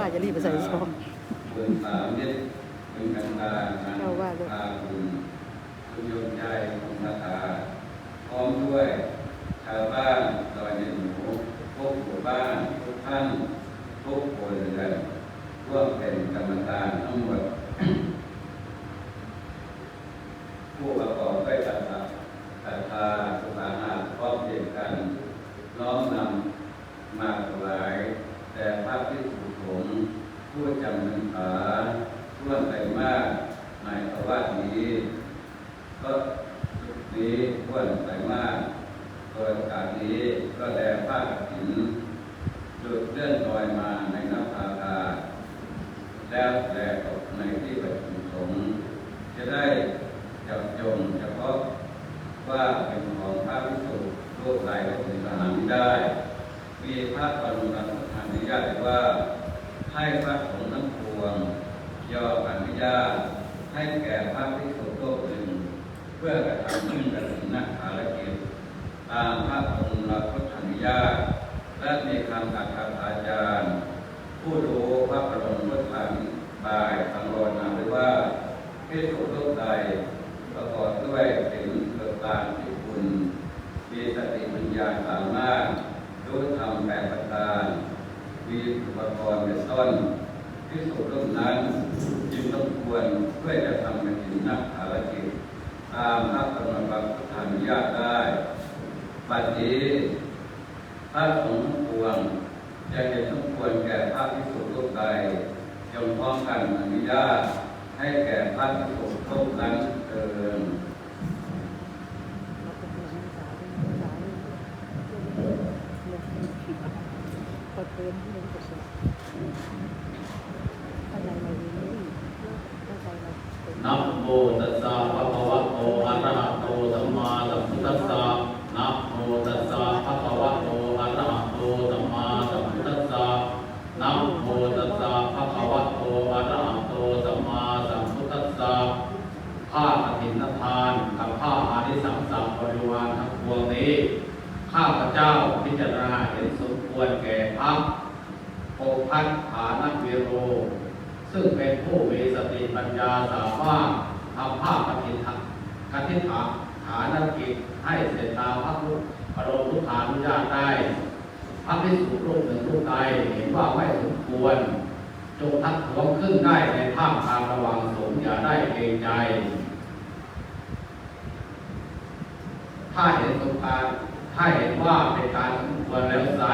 ป้าจะรีบไปใส่ซองบุญสามนิดเป็นกันตาเจ้าว่าด้วยคุณโยมใจคุณคาถาพร้อมด้วยชาวบ้านดอยในหนูทุกหมู่บ้านทุกท่านทุกคนเรือนร่วมเป็นกรรมการทั้งหมดผู้ประกอบด้วยศรัทธาศรัทธาสุภาหาพร้อมเพียงกันน้อมนำมาถวาย แต่พระพิสุสงฆ์ผู้จำพรรษาร่วมไปมากในภาวะนี้ก็จุดนี้ร่วมไปมากโดยโอกาสนี้ก็แด่ผ้ากฐินจุดเลื่อนลอยมาในน้ำพาคาแล้วแด่ตกในที่ประชุมสงฆ์จะได้จับจงเฉพาะว่าเป็นของพระพิสุรูปใดก็เป็นทหารไม่ได้ มีพระบรมราชอนุญาตว่า ให้พระสงฆ์ทั้งปวงยอมอนุญาตให้แก่พระภิกษุรูปหนึ่งเพื่อกระทำขึ้นกระถิ่นนักภารกิจตามพระบรมราชอนุญาตและมีคำอักขอาจารย์ ผู้รู้พระบรมพุทธาภิบายทางโรนาหรือว่าภิกษุรูปใดประกอบด้วยถึงเกิดตามที่คุณ มีสติปัญญาสามารถรู้ธรรมแปดประการ มีอุปกรณ์เป็นต้นพิสูจน์เรื่องนั้นจึงต้องควรเพื่อจะทำเป็นถินนักภารกิจตามพระบรรมราชอนุญาตได้บัดนี้พระสงฆ์ทั้งปวงจะเห็นสมควรแก่พระพิสุรูปใดจงพร้อมกันอนุญาตให้แก่พระพิสุรูปนั้นเอินพอเติม ที่มันจะสวยอะไรมาดีนี่ถ้าใจเราเป็นนะโมตัสสะภะคะวะโตอะระหะโตสัมมาสัมพุทธัสสะนะโมตัสสะภะคะวะโตอะระหะโตสัมมาสัมพุทธัสสะนะโมตัสสะภะคะวะโตอะระหะโตสัมมาสัมพุทธัสสะผ้ากฐินทานกับผ้าอานิสังสะบริวารทั้งปวงนี้ ข้าพเจ้าพิจารณาเห็น ควรแก่พระโภพัฒฐานเวโร ซึ่งเป็นผู้มีสติปัญญาสามารถทำภาพปฏิทักติฐานฐานกิจให้เสร็จตามพระพุทธบรมทุกขานุญาตได้พระภิกษุรูปหนึ่งรูปใดเห็นว่าไม่สมควร จงทักท้วงขึ้นได้ในท่ามกลางระว่างสงอย่าได้เกรงใจ ถ้าเห็นสมการถ้าเห็นว่าเป็นการสมควรแล้วไซ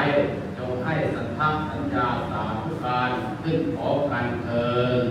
จงให้สันทัสั ญญาสาธุการขึ้นขอกันเทิน